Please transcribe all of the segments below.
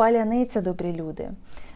Паляниця, добрі люди.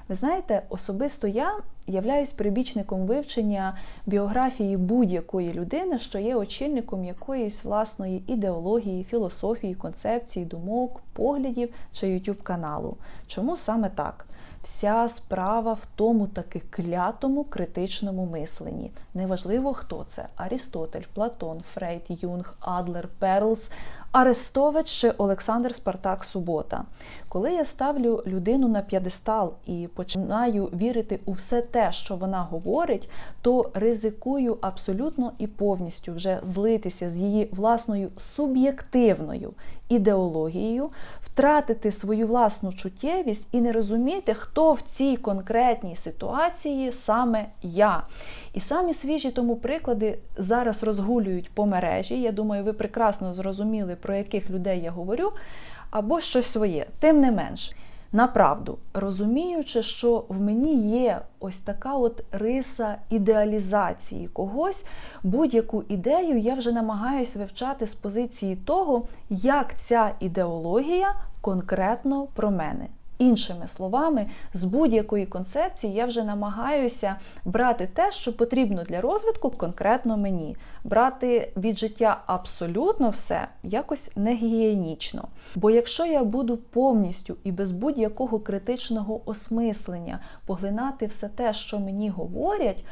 Ви знаєте, особисто я являюсь прибічником вивчення біографії будь-якої людини, що є очільником якоїсь власної ідеології, філософії, концепції, думок, поглядів чи YouTube каналу. Чому саме так? Вся справа в тому таки клятому критичному мисленні. Неважливо, хто це: Арістотель, Платон, Фрейд, Юнг, Адлер, Перлс, Арестович чи Олександр Спартак Субота. Коли я ставлю людину на п'єдестал і починаю вірити у все те, що вона говорить, то ризикую абсолютно і повністю вже злитися з її власною суб'єктивною ідеологією, втратити свою власну чуттєвість і не розуміти, хто в цій конкретній ситуації саме я. І самі свіжі тому приклади зараз розгулюють по мережі. Я думаю, ви прекрасно зрозуміли, про яких людей я говорю, або щось своє. Тим не менш. Направду, розуміючи, що в мені є ось така от риса ідеалізації когось, будь-яку ідею я вже намагаюся вивчати з позиції того, як ця ідеологія конкретно про мене. Іншими словами, з будь-якої концепції я вже намагаюся брати те, що потрібно для розвитку конкретно мені. Брати від життя абсолютно все якось не гігієнічно. Бо якщо я буду повністю і без будь-якого критичного осмислення поглинати все те, що мені говорять,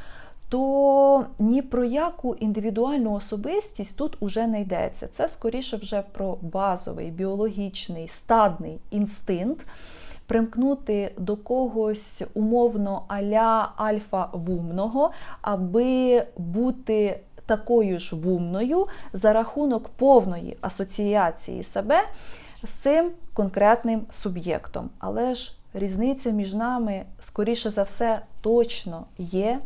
то ні про яку індивідуальну особистість тут уже не йдеться. Це скоріше вже про базовий біологічний стадний інстинкт примкнути до когось умовно аля альфа-вумного, аби бути такою ж вумною за рахунок повної асоціації себе з цим конкретним суб'єктом. Але ж різниця між нами, скоріше за все, точно є.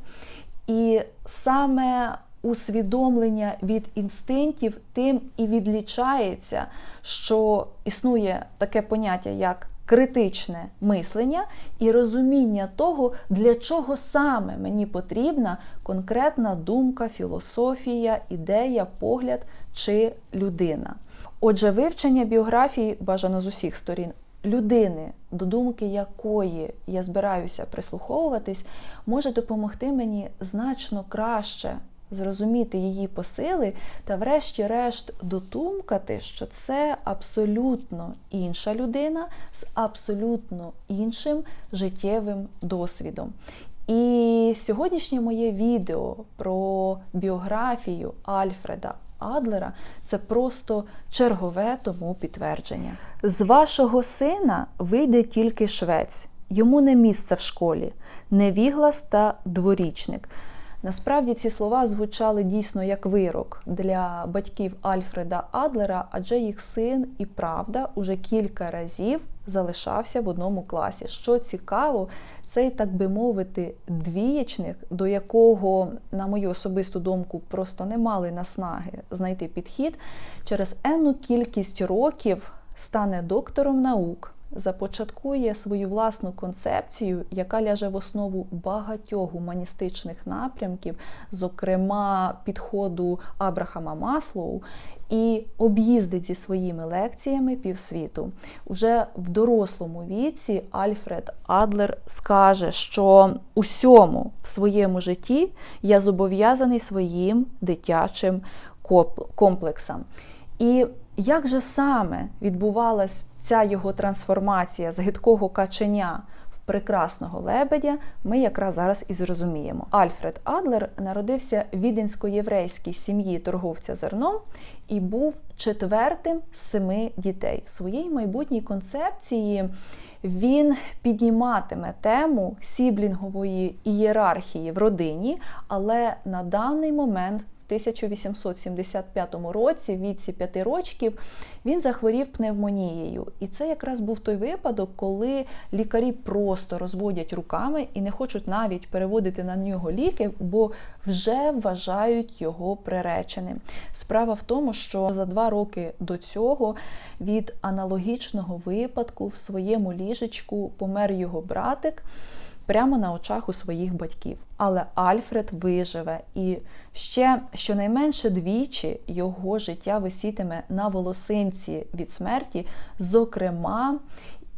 І саме усвідомлення від інстинктів тим і відлічається, що існує таке поняття, як критичне мислення і розуміння того, для чого саме мені потрібна конкретна думка, філософія, ідея, погляд чи людина. Отже, вивчення біографії бажано з усіх сторін. Людини, до думки якої я збираюся прислуховуватись, може допомогти мені значно краще зрозуміти її посили та, врешті-решт, дотумкати, що це абсолютно інша людина з абсолютно іншим життєвим досвідом. І сьогоднішнє моє відео про біографію Альфреда Адлера це просто чергове тому підтвердження. З вашого сина вийде тільки швець, йому не місце в школі, невіглас та дворічник. Насправді ці слова звучали дійсно як вирок для батьків Альфреда Адлера, адже їх син і правда уже кілька разів залишався в одному класі. Що цікаво, цей, так би мовити, двієчник, до якого, на мою особисту думку, просто не мали наснаги знайти підхід, через енну кількість років стане доктором наук започаткує свою власну концепцію, яка ляже в основу багатьох гуманістичних напрямків, зокрема підходу Абрахама Маслоу, і об'їздить зі своїми лекціями півсвіту. Уже в дорослому віці Альфред Адлер скаже, що усьому в своєму житті я зобов'язаний своїм дитячим комплексам. І як же саме відбувалась ця його трансформація з гидкого каченя в прекрасного лебедя, ми якраз зараз і зрозуміємо. Альфред Адлер народився в віденсько-єврейській сім'ї торговця зерном і був четвертим з семи дітей. В своїй майбутній концепції він підніматиме тему сіблінгової ієрархії в родині, але на даний момент 1875 році, в віці 5 років, він захворів пневмонією. І це якраз був той випадок, коли лікарі просто розводять руками і не хочуть навіть переводити на нього ліки, бо вже вважають його приреченим. Справа в тому, що за два роки до цього від аналогічного випадку в своєму ліжечку помер його братик прямо на очах у своїх батьків. Але Альфред виживе, і ще щонайменше двічі його життя висітиме на волосинці від смерті, зокрема.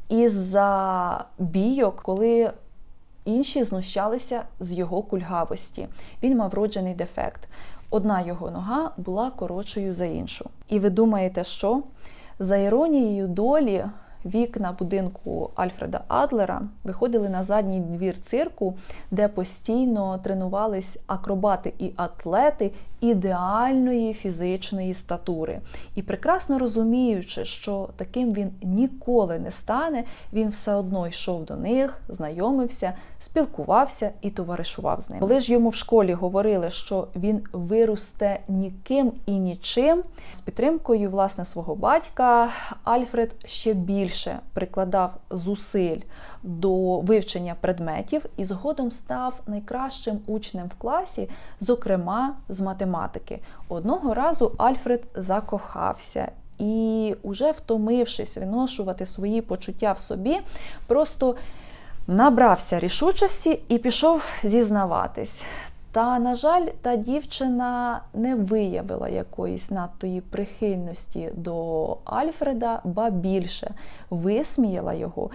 із-за бійок, коли інші знущалися з його кульгавості. Він мав вроджений дефект. Одна його нога була коротшою за іншу. І ви думаєте, що за іронією долі вікна будинку Альфреда Адлера виходили на задній двір цирку, де постійно тренувались акробати і атлети ідеальної фізичної статури. І прекрасно розуміючи, що таким він ніколи не стане, він все одно йшов до них, знайомився, спілкувався і товаришував з ними. Коли ж йому в школі говорили, що він виросте ніким і нічим, з підтримкою власне свого батька Альфред ще більше прикладав зусиль до вивчення предметів і згодом став найкращим учнем в класі, зокрема з математики. Одного разу Альфред закохався. І, уже втомившись виношувати свої почуття в собі, просто набрався рішучості і пішов зізнаватись. Та, на жаль, та дівчина не виявила якоїсь надтої прихильності до Альфреда, ба більше висміяла його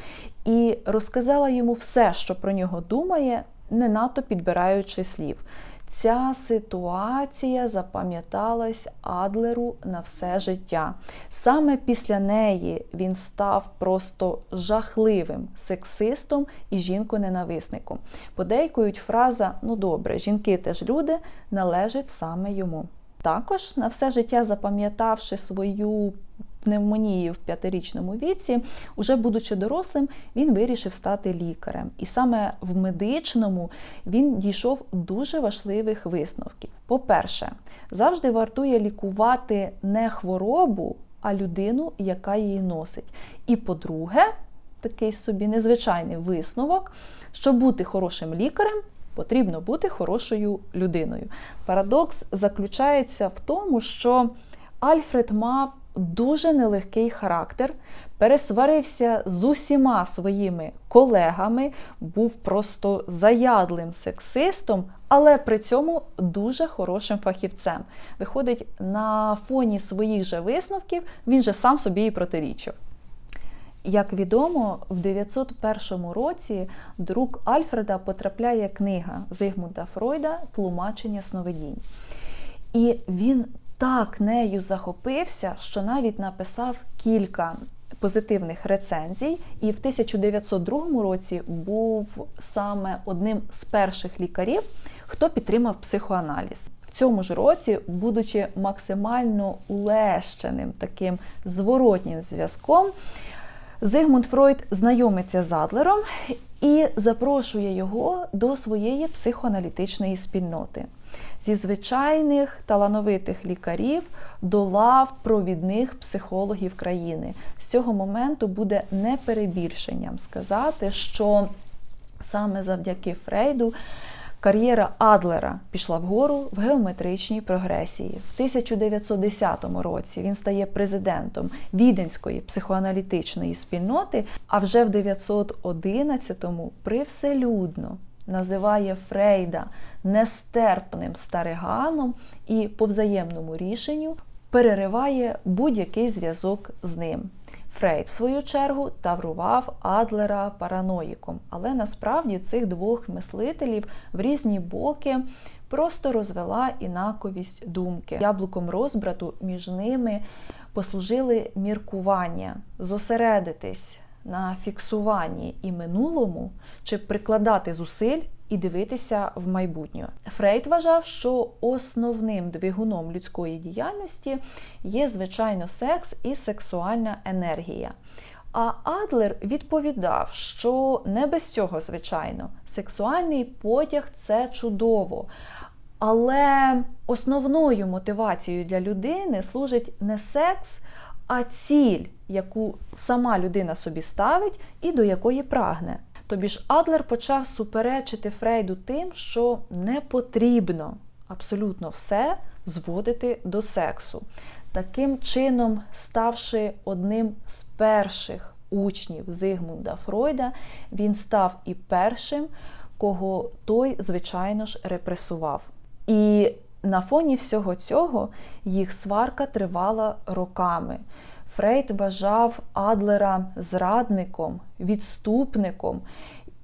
і розказала йому все, що про нього думає, не надто підбираючи слів. Ця ситуація запам'яталась Адлеру на все життя. Саме після неї він став просто жахливим сексистом і жінконенависником. Подейкують фраза Ну добре, жінки теж люди належить саме йому. Також на все життя запам'ятавши свою пневмонії в п'ятирічному віці, уже будучи дорослим, він вирішив стати лікарем. І саме в медичному він дійшов дуже важливих висновків. По-перше, завжди вартує лікувати не хворобу, а людину, яка її носить. І по-друге, такий собі незвичайний висновок, щоб бути хорошим лікарем. Потрібно бути хорошою людиною. Парадокс заключається в тому, що Альфред мав дуже нелегкий характер, пересварився з усіма своїми колегами, був просто заядлим сексистом, але при цьому дуже хорошим фахівцем. Виходить, на фоні своїх же висновків він же сам собі і протирічив. Як відомо, в 901 році до рук Альфреда потрапляє книга Зигмунда Фройда Тлумачення сновидінь. І він так нею захопився, що навіть написав кілька позитивних рецензій, і в 1902 році був саме одним з перших лікарів, хто підтримав психоаналіз. В цьому ж році, будучи максимально улещеним таким зворотнім зв'язком, Зигмунд Фройд знайомиться з Адлером і запрошує його до своєї психоаналітичної спільноти зі звичайних талановитих лікарів до лав провідних психологів країни. З цього моменту буде неперебільшенням сказати, що саме завдяки Фрейду. Кар'єра Адлера пішла вгору в геометричній прогресії. В 1910 році він стає президентом Віденської психоаналітичної спільноти, а вже в 911-му привселюдно називає Фрейда нестерпним стариганом і по взаємному рішенню перериває будь-який зв'язок з ним. Фрейд, в свою чергу, таврував Адлера параноїком, але насправді цих двох мислителів в різні боки просто розвела інаковість думки. Яблуком розбрату між ними послужили міркування, зосередитись на фіксуванні і минулому, чи прикладати зусиль і дивитися в майбутнє. Фрейд вважав, що основним двигуном людської діяльності є, звичайно, секс і сексуальна енергія. А Адлер відповідав, що не без цього, звичайно, сексуальний потяг це чудово. Але основною мотивацією для людини служить не секс, а ціль, яку сама людина собі ставить і до якої прагне. Тобі ж Адлер почав суперечити Фрейду тим, що не потрібно абсолютно все зводити до сексу. Таким чином, ставши одним з перших учнів Зигмунда Фройда, він став і першим, кого той, звичайно ж, репресував. І на фоні всього цього їх сварка тривала роками. Фрейд вважав Адлера зрадником, відступником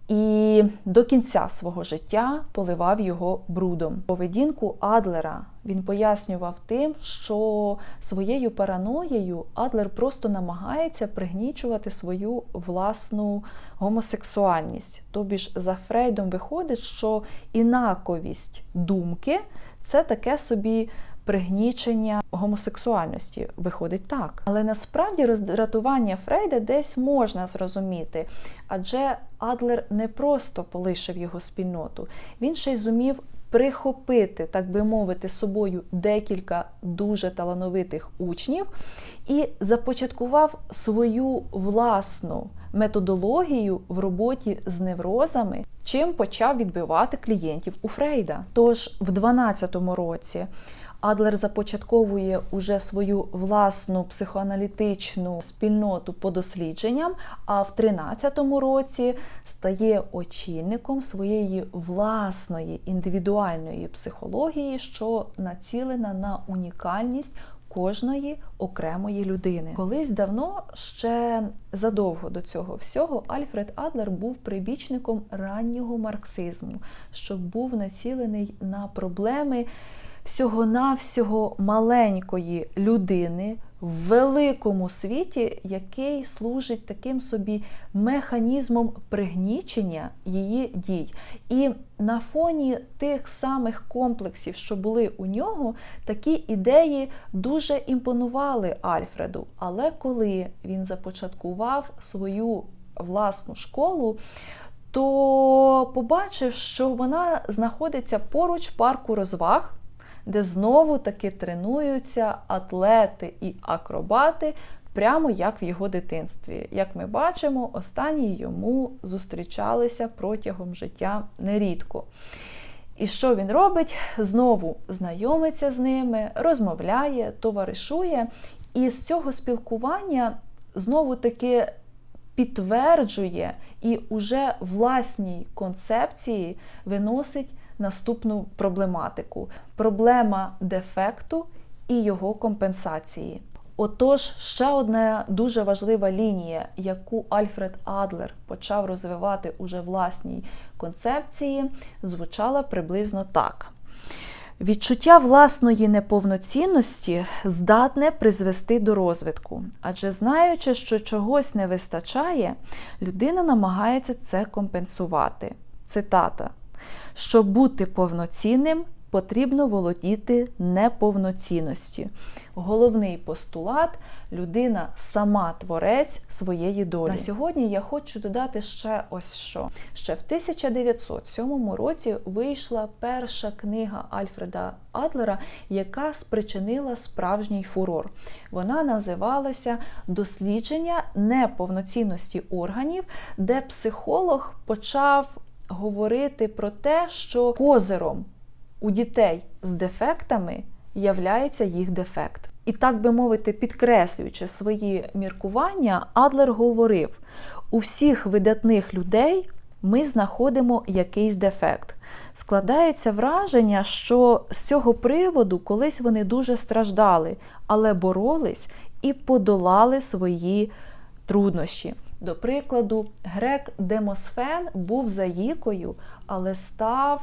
і до кінця свого життя поливав його брудом. Поведінку Адлера він пояснював тим, що своєю параноєю Адлер просто намагається пригнічувати свою власну гомосексуальність. Тобі ж за Фрейдом виходить, що інаковість думки це таке собі. Пригнічення гомосексуальності виходить так. Але насправді роздратування Фрейда десь можна зрозуміти, адже Адлер не просто полишив його спільноту, він ще й зумів прихопити, так би мовити, собою декілька дуже талановитих учнів і започаткував свою власну методологію в роботі з неврозами, чим почав відбивати клієнтів у Фрейда. Тож в 12-му році. Адлер започатковує уже свою власну психоаналітичну спільноту по дослідженням, а в 13-му році стає очільником своєї власної індивідуальної психології, що націлена на унікальність. Кожної окремої людини. Колись давно, ще задовго до цього всього, Альфред Адлер був прибічником раннього марксизму, що був націлений на проблеми всього-навсього маленької людини в великому світі, який служить таким собі механізмом пригнічення її дій. І на фоні тих самих комплексів, що були у нього, такі ідеї дуже імпонували Альфреду. Але коли він започаткував свою власну школу, то побачив, що вона знаходиться поруч парку розваг де знову таки тренуються атлети і акробати, прямо як в його дитинстві. Як ми бачимо, останні йому зустрічалися протягом життя нерідко. І що він робить? Знову знайомиться з ними, розмовляє, товаришує, і з цього спілкування знову таки підтверджує і уже власній концепції виносить наступну проблематику: проблема дефекту і його компенсації. Отож, ще одна дуже важлива лінія, яку Альфред Адлер почав розвивати уже власній концепції, звучала приблизно так. Відчуття власної неповноцінності здатне призвести до розвитку, адже знаючи, що чогось не вистачає, людина намагається це компенсувати. Цитата. Щоб бути повноцінним, потрібно володіти неповноцінності. Головний постулат людина сама творець своєї долі. На сьогодні я хочу додати ще ось що. Ще в 1907 році вийшла перша книга Альфреда Адлера, яка спричинила справжній фурор. Вона називалася Дослідження неповноцінності органів, де психолог почав говорити про те, що козиром у дітей з дефектами являється їх дефект. І так би мовити, підкреслюючи свої міркування, Адлер говорив: у всіх видатних людей ми знаходимо якийсь дефект. Складається враження, що з цього приводу колись вони дуже страждали, але боролись і подолали свої труднощі. До прикладу, грек Демосфен був заїкою, але став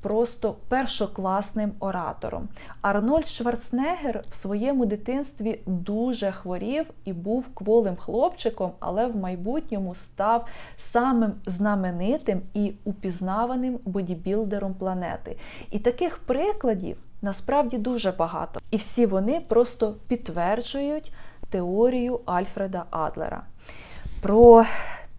просто першокласним оратором. Арнольд Шварценеггер в своєму дитинстві дуже хворів і був кволим хлопчиком, але в майбутньому став самим знаменитим і упізнаваним бодібілдером планети. І таких прикладів насправді дуже багато. І всі вони просто підтверджують теорію Альфреда Адлера про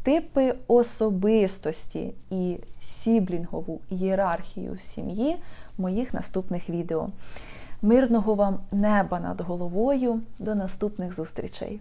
типи особистості і сіблінгову ієрархію в сім'ї моїх наступних відео. Мирного вам неба над головою. До наступних зустрічей!